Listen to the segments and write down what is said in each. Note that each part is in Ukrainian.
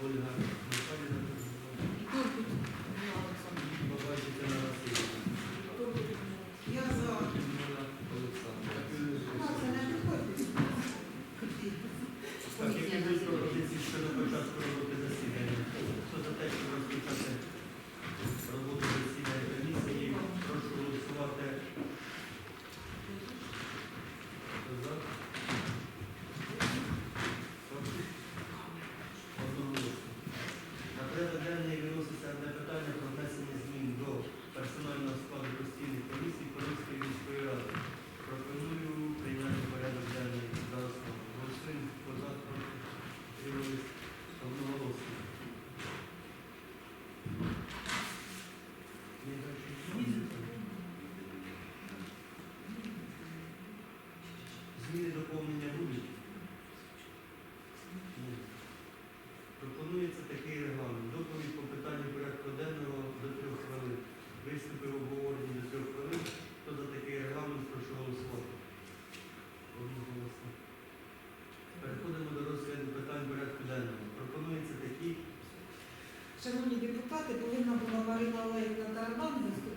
Holy Зміни доповнення рубрики. Пропонується такий регламент. Доповідь по питанню порядку денного до трьох хвилин. Виступи в обговорені до трьох хвилин. Хто за такий регламент прошу голосувати? Одноголосно. Переходимо до розгляду питань порядку денного. Пропонується такі. Шановні депутати, повинна була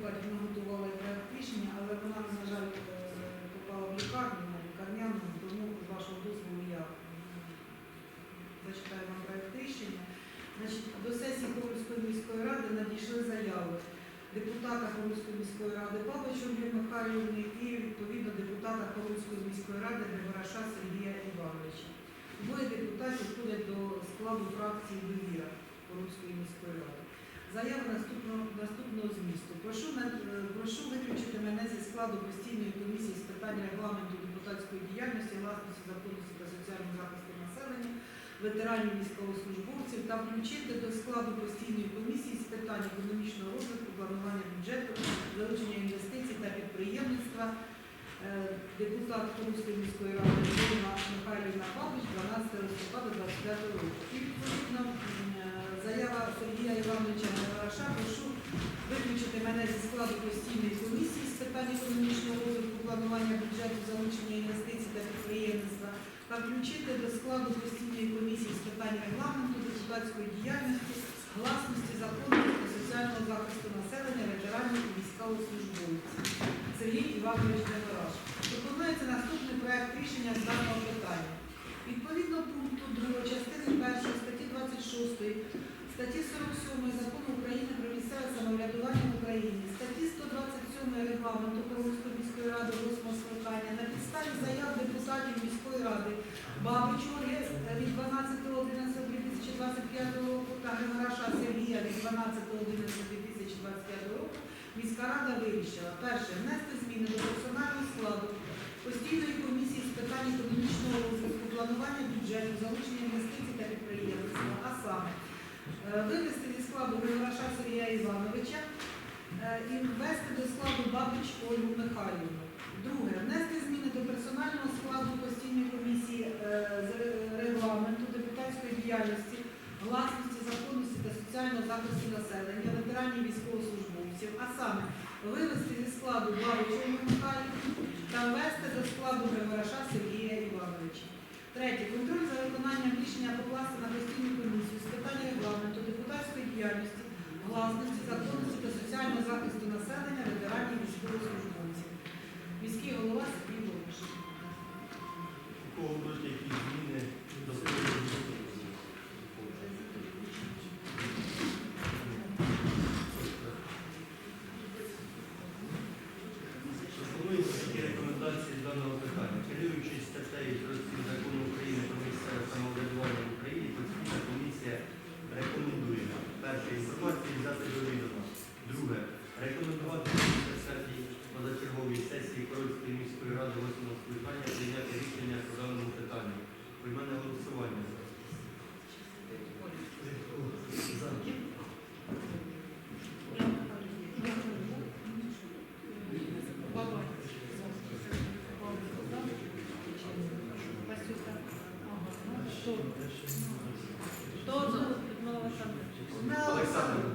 Виступати, вона готувала проект рішення, але вона, на жаль, е, попала в лікарню, на лікарняну, тому з вашого дозволу я зачитаю вам проект рішення. Значить, до сесії Ковальської міської ради надійшли заяви депутата Ковальської міської ради Павловича Ольги Михайлівни і відповідно депутата Ковальської міської ради Григораша Сергія Івановича. Двоє депутатів входять до складу фракції довіра. Коробської міської ради. Заява наступного, наступного змісту. Прошу, е, прошу виключити мене зі складу постійної комісії з питань регламенту депутатської діяльності, власності, законності та соціального захисту населення, ветеранів військовослужбовців та включити до складу постійної комісії з питань економічного розвитку, планування бюджету, залучення інвестицій та підприємництва е, депутат Коробської міської ради Михайлівна Павлович 12 листопада 25 року. І відповідно е, заява Сергія Івановича Гавраша, прошу виключити мене зі складу постійної комісії з питань економічного розвитку, планування бюджету, залучення інвестицій та підприємництва та включити до складу постійної комісії з питань регламенту, депутатської діяльності, гласності, законності та соціального захисту населення, ветеранів і військовослужбовців. Сергій Іванович Гавраш. Пропонується наступний проект рішення з даного питання. Відповідно пункту 2 частини 1 статті 26, статті 47 Закону України про місцеве самоврядування в Україні, статті 127 регламенту Київської міської ради 8 скликання на підставі заяв депутатів міської ради. Бабичу від 12.11.2025 року та Григораша Сергія від 12.11.2025 року міська рада вирішила перше внести зміни до персонального складу постійної комісії з питань економічного розвитку, планування бюджету, залучення інвестицій та підприємництва, а саме е, вивести зі складу Григораша Сергія Івановича і ввести до складу Бабич Ольгу Михайлівну. Друге, внести зміни до персонального складу постійної комісії е, з регламенту депутатської діяльності, власності, законності та соціального захисту населення, ветеранів військовослужбовців, а саме вивести зі складу Бабич Ольгу Михайлівну та ввести до складу Григораша Сергія Івановича. Третє. Контроль за виконанням рішення покласти на постійну комісію з питань регламенту, депутатської діяльності, власності, school was Хто за? Людмила Олександровна.